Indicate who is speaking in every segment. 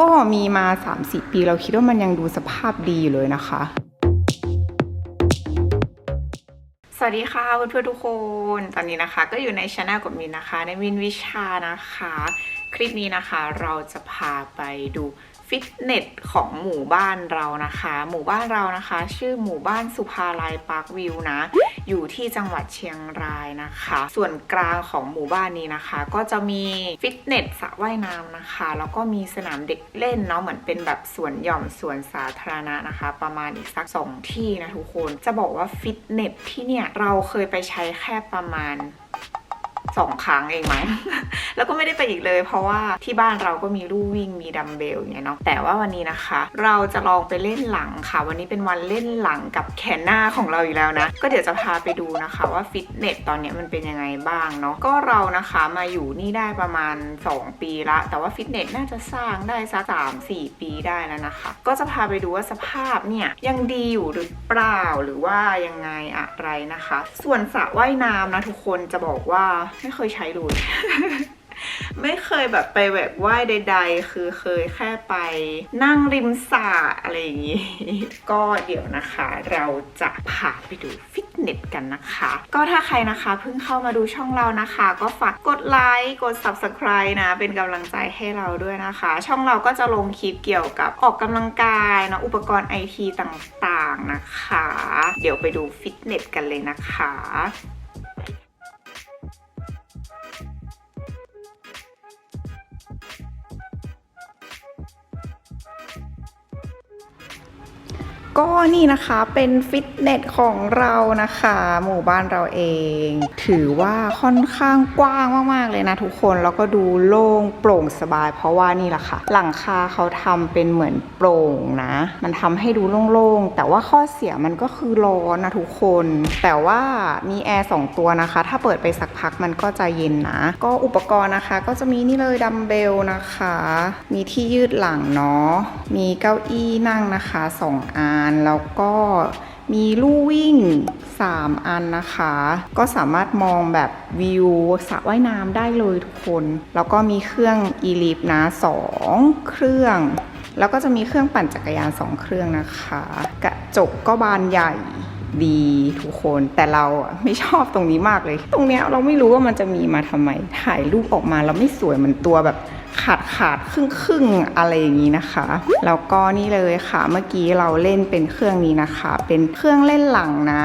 Speaker 1: ก็มีมา 3-4 ปีเราคิดว่ามันยังดูสภาพดีอยู่เลยนะคะ สวัสดีค่ะเพื่อนๆทุกคน ตอนนี้นะคะ ก็อยู่ในช anel กับมินนะคะ ในมินวิชานะคะ คลิปนี้นะคะเราจะพาไปดู ฟิตเนสของหมู่บ้านเรานะคะ หมู่บ้านเรานะคะ ชื่อหมู่บ้านสุภาลัยปาร์ควิวนะ อยู่ที่จังหวัดเชียงรายนะคะ ส่วนกลางของหมู่บ้านนี้นะคะ ก็จะมีฟิตเนสสระว่ายน้ำนะคะ แล้วก็มีสนามเด็กเล่นเนาะเหมือนเป็นแบบสวนหย่อมสวนสาธารณะนะคะ ประมาณอีกสักสองที่นะทุกคนจะบอกว่าฟิตเนสที่เนี่ยเราเคยไปใช้แค่ประมาณ สองครั้งเองมั้ง แล้วก็ไม่ได้ไปอีกเลย เพราะว่าที่บ้านเราก็มีลู่วิ่งมีดัมเบลอย่างเงี้ยเนาะแต่ว่าวันนี้นะคะ เราจะลองไปเล่นหลังค่ะ วันนี้เป็นวันเล่นหลังกับแขนหน้าของเราอยู่แล้วนะ ก็เดี๋ยวจะพาไปดูนะคะว่าฟิตเนสตอนนี้มันเป็นยังไงบ้างเนาะก็เรานะคะมาอยู่นี่ได้ประมาณ 2 ปีละ แต่ว่าฟิตเนสน่าจะสร้างได้สักสามสี่ปีได้แล้วนะคะ ก็จะพาไปดูว่าสภาพเนี่ยยังดีอยู่หรือเปล่าหรือว่ายังไงอะไรนะคะ ส่วนสระว่ายน้ำนะทุกคนจะบอกว่าไม่เคยใช้เลย ไม่เคยแบบไปแบบว่ายใด ๆ คือเคยแค่ไปนั่งริมสระอะไรอย่างนี้ ก็เดี๋ยวนะคะ เราจะพาไปดูฟิตเนสกันนะคะ ก็ถ้าใครนะคะเพิ่งเข้ามาดูช่องเรานะคะ ก็ฝากกดไลค์กด subscribe นะ เป็นกำลังใจให้เราด้วยนะคะ ช่องเราก็จะลงคลิปเกี่ยวกับออกกำลังกายนะอุปกรณ์ไอทีต่างๆนะคะ เดี๋ยวไปดูฟิตเนสกันเลยนะคะ ก็นี่นะคะเป็นฟิตเนสของเรานะคะ หมู่บ้านเราเอง ถือว่าค่อนข้างกว้างมากๆเลยนะทุกคนแล้วก็ดูโล่งโปร่งสบาย เพราะว่านี่แหละค่ะ หลังคาเขาทำเป็นเหมือนโปร่งนะ มันทำให้ดูโล่งๆ แต่ว่าข้อเสียมันก็คือร้อนนะทุกคน แต่ว่ามีแอร์สองตัวนะคะ ถ้าเปิดไปสักพักมันก็จะเย็นนะ ก็อุปกรณ์นะคะ ก็จะมีนี่เลยดัมเบลนะคะ มีที่ยืดหลังเนาะมีเก้าอี้นั่งนะคะสองอันแล้วก็มีลู่วิ่ง 3 อันนะคะ ก็สามารถมองแบบวิวสระว่ายน้ำได้เลยทุกคน แล้วก็มีเครื่องอีลิฟนะ2 เครื่อง แล้วก็จะมีเครื่องปั่นจักรยาน 2 เครื่องนะคะ กระจกก็บานใหญ่ดีทุกคนแต่เราไม่ชอบตรงนี้มากเลย ตรงเนี้ยเราไม่รู้ว่ามันจะมีมาทำไมถ่ายรูปออกมาแล้วไม่สวยเหมือนตัวแบบขาดขาดครึ่งครึ่งอะไรอย่างนี้นะคะ แล้วก็นี่เลยค่ะ เมื่อกี้เราเล่นเป็นเครื่องนี้นะคะ เป็นเครื่องเล่นหลังนะ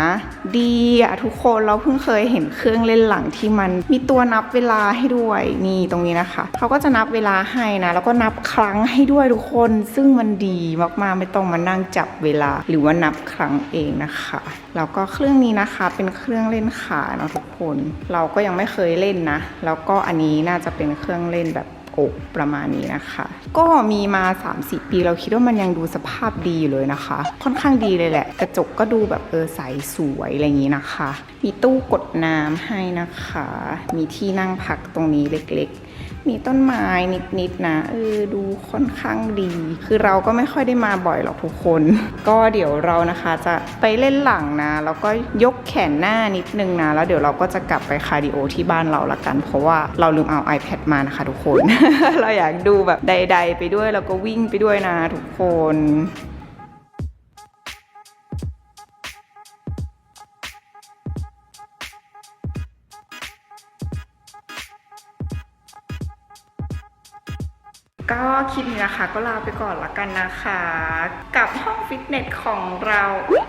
Speaker 1: ดีอะทุกคนเราเพิ่งเคยเห็นเครื่องเล่นหลังที่มันมีตัวนับเวลาให้ด้วยนี่ตรงนี้นะคะเขาก็จะนับเวลาให้นะ แล้วก็นับครั้งให้ด้วยทุกคน ซึ่งมันดีมากๆไม่ต้องมานั่งจับเวลา หรือว่านับครั้งเองนะคะแล้วก็เครื่องนี้นะคะเป็นเครื่องเล่นขาเนาะทุกคน เราก็ยังไม่เคยเล่นนะ แล้วก็อันนี้น่าจะเป็นเครื่องเล่นแบบ อกประมาณนี้นะคะ ก็มีมา 3-4 ปีเราคิดว่ามันยังดูสภาพดีอยู่เลยนะคะ ค่อนข้างดีเลยแหละ กระจกก็ดูแบบเออใสสวยอะไรอย่างนี้นะคะ มีตู้กดน้ำให้นะคะ มีที่นั่งพักตรงนี้เล็กๆ มีต้นไม้นิดๆนะเออดูค่อนข้างดี คือเราก็ไม่ค่อยได้มาบ่อยหรอกทุกคน ก็เดี๋ยวเรานะคะจะไปเล่นหลังนะแล้วก็ยกแขนหน้านิดนึงนะ แล้วเดี๋ยวเราก็จะกลับไปคาร์ดิโอที่บ้านเราละกัน เพราะว่าเราลืมเอา iPad มานะคะทุกคน เราอยากดูแบบใด ๆ ไปด้วยแล้วก็วิ่งไปด้วยนะทุกคน ก็คลิปนี้นะคะก็ลาไปก่อนละกันนะคะ กับห้องฟิตเนสของเรา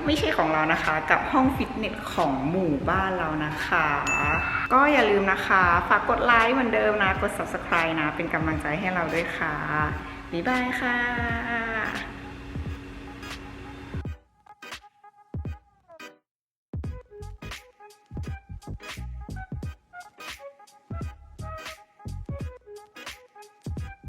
Speaker 1: ไม่ใช่ของเรานะคะ กับห้องฟิตเนสของหมู่บ้านเรานะคะ ก็อย่าลืมนะคะ ฝากกดไลค์เหมือนเดิมนะ กด subscribe นะ เป็นกำลังใจให้เราด้วยค่ะ บ๊ายบายค่ะ